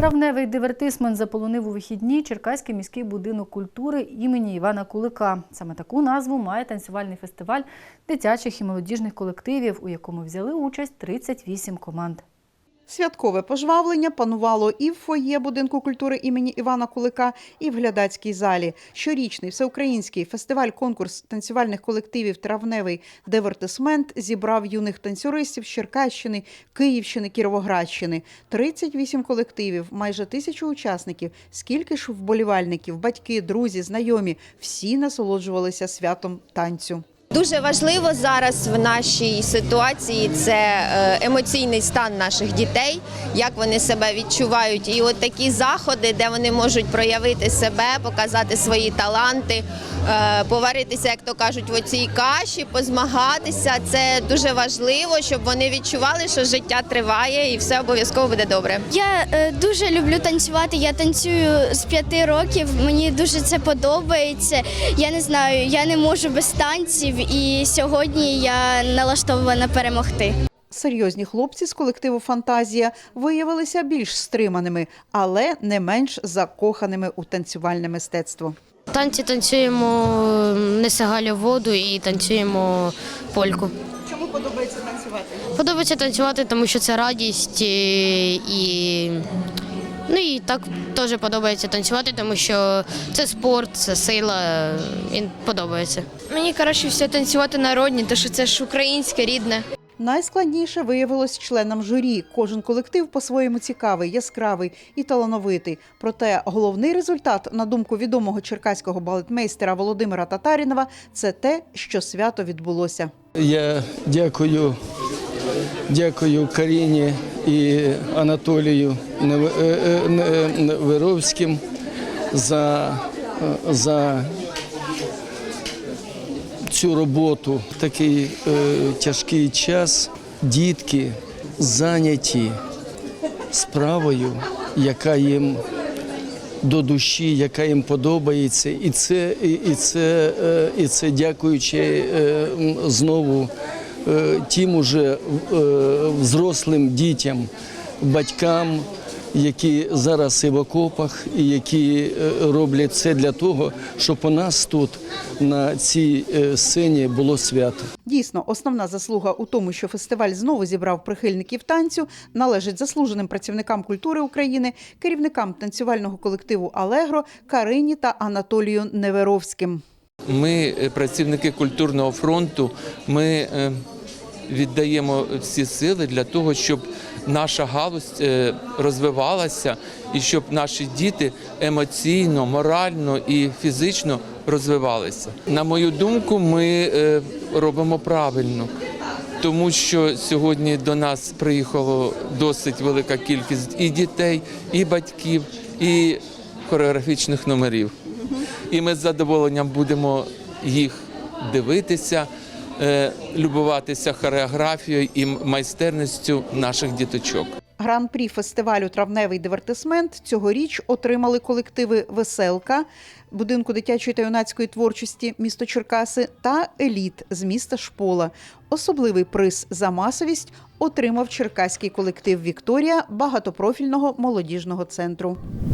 Травневий дивертисмент заполонив у вихідні Черкаський міський будинок культури імені Івана Кулика. Саме таку назву має танцювальний фестиваль дитячих і молодіжних колективів, у якому взяли участь 38 команд. Святкове пожвавлення панувало і в фоє будинку культури імені Івана Кулика, і в глядацькій залі. Щорічний всеукраїнський фестиваль-конкурс танцювальних колективів Травневий дивертисмент зібрав юних танцюристів з Черкащини, Київщини, Кіровоградщини. 38 колективів, майже тисячу учасників. Скільки ж вболівальників, батьки, друзі, знайомі всі насолоджувалися святом танцю. Дуже важливо зараз в нашій ситуації це е, емоційний стан наших дітей, як вони себе відчувають. І от такі заходи, де вони можуть проявити себе, показати свої таланти, е, поваритися, як то кажуть, в оцій каші, позмагатися. Це дуже важливо, щоб вони відчували, що життя триває і все обов'язково буде добре. Я е, дуже люблю танцювати. Я танцюю з п'яти років. Мені дуже це подобається. Я не знаю, я не можу без танців, і сьогодні я налаштована перемогти. Серйозні хлопці з колективу Фантазія виявилися більш стриманими, але не менш закоханими у танцювальне мистецтво. Танці танцюємо несигалю воду і танцюємо польку. Чому подобається танцювати? Подобається танцювати, тому що це радість і, і ну і так теж подобається танцювати, тому що це спорт, це сила. І подобається. Мені краще все танцювати народні, тому що це ж українське рідне. Найскладніше виявилось членам журі. Кожен колектив по-своєму цікавий, яскравий і талановитий. Проте головний результат, на думку відомого черкаського балетмейстера Володимира Татарінова, це те, що свято відбулося. Я дякую, дякую Каріні і Анатолію Нев- е, е, Неверовським за, е, за цю роботу. В такий е, тяжкий час дітки зайняті справою, яка їм до душі, яка їм подобається, і це, і, і це, е, і це дякуючи е, знову е, тим уже е, взрослим дітям, батькам, які зараз і в окопах, і які е, роблять це для того, щоб у нас тут на цій е, сцені було свято. Дійсно, основна заслуга у тому, що фестиваль знову зібрав прихильників танцю, належить заслуженим працівникам культури України, керівникам танцювального колективу Алегро Карині та Анатолію Неверовським. Ми, е, працівники культурного фронту, ми е, віддаємо всі сили для того, щоб наша галузь е, розвивалася і щоб наші діти емоційно, морально і фізично розвивалися. На мою думку, ми робимо правильно. Тому що сьогодні до нас приїхало досить велика кількість і дітей, і батьків, і хореографічних номерів. І ми з задоволенням будемо їх дивитися, е, любуватися хореографією і майстерністю наших діточок. Гран-прі фестивалю Травневий дивертисмент цьогоріч отримали колективи Веселка будинку дитячої та юнацької творчості місто Черкаси та Еліт з міста Шпола. Особливий приз за масовість отримав черкаський колектив Вікторія багатопрофільного молодіжного центру.